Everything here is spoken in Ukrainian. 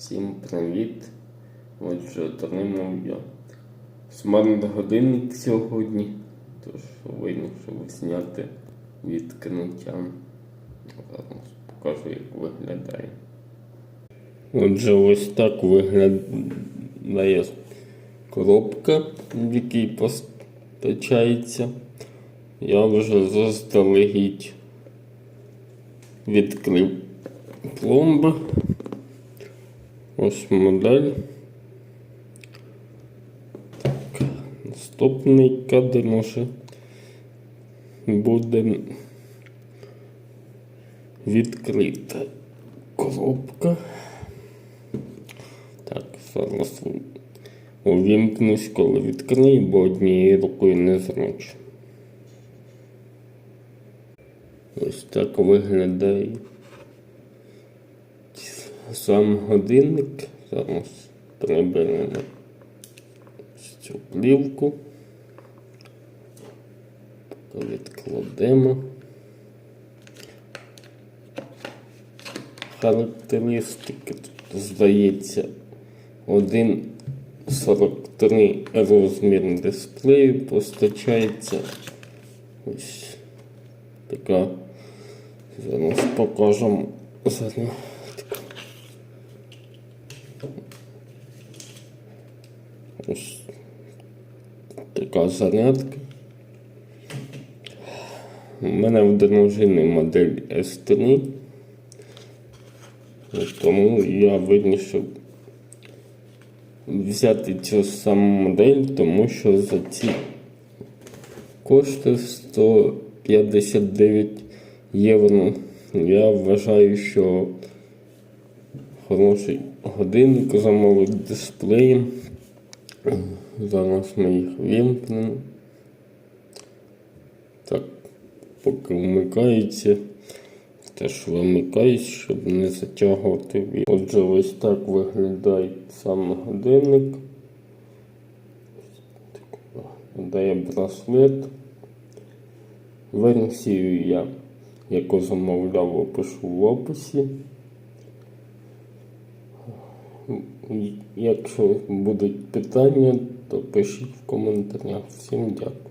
Всім привіт! Отже, отримав я смарт-годинник сьогодні, тож вирішив зняти відкриття. Зараз покажу, як виглядає. Отже, ось так виглядає коробка, в якій постачається. Я вже заздалегідь відкрив пломби. Ось модель. Так, наступний кадр може буде відкрита коробка. Так, зараз увімкнусь, коли відкрию, бо однією рукою не зручно. Ось так виглядає сам годинник. Зараз приберемо цю плівку. Відкладемо. Характеристики тут здається 1,43 розмір дисплею постачається ось така. Зараз покажемо зарядку. Ось така зарядка. У мене в дружини модель S3. Тому я вирішив взяти цю саму модель, тому що за ці кошти 159 євро. Я вважаю, що хороший годинник замовив дисплеєм. Зараз ми їх вімкнемо. Так, поки вмикається, теж вимикаюсь, щоб не затягувати відео. Отже, ось так виглядає сам годинник. Виглядає браслет. Версію я, яку замовляв, опишу в описі. Якщо будуть питання, то пишіть в коментарях. Всім дякую.